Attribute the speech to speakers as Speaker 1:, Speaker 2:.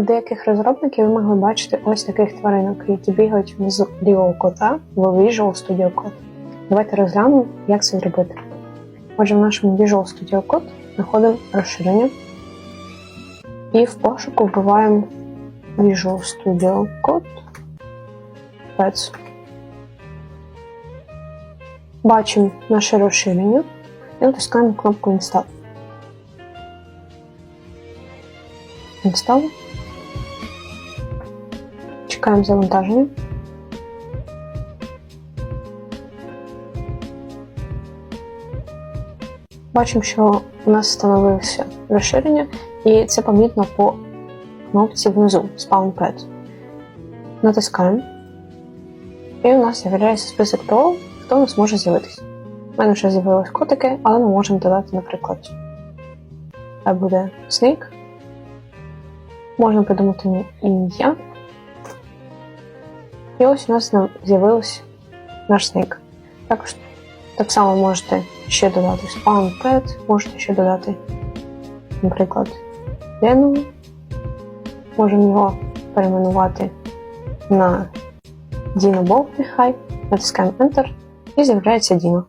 Speaker 1: У деяких розробників ви могли бачити ось таких тваринок, які бігають внизу лівого кота в Visual Studio Code. Давайте розглянемо, як це зробити. Отже, в нашому Visual Studio Code знаходимо розширення і в пошуку вбиваємо Visual Studio Code Pets. Бачимо наше розширення і натискаємо кнопку Install. Install. Чекаємо завантаження. Бачимо, що у нас встановилося розширення, і це помітно по кнопці внизу Spawn Pet. Натискаємо. І у нас з'являється список того, хто у нас може з'явитися. У мене вже з'явились котики, але ми можемо додати, наприклад, це буде Snake. Можна придумати ім'я. І ось у нас з'явився наш сник. Також так само можете ще додати Pet, можете ще додати, наприклад, Дену. Можемо його перейменувати на Dino Bob нехай. Натискаємо Enter і з'являється Dino.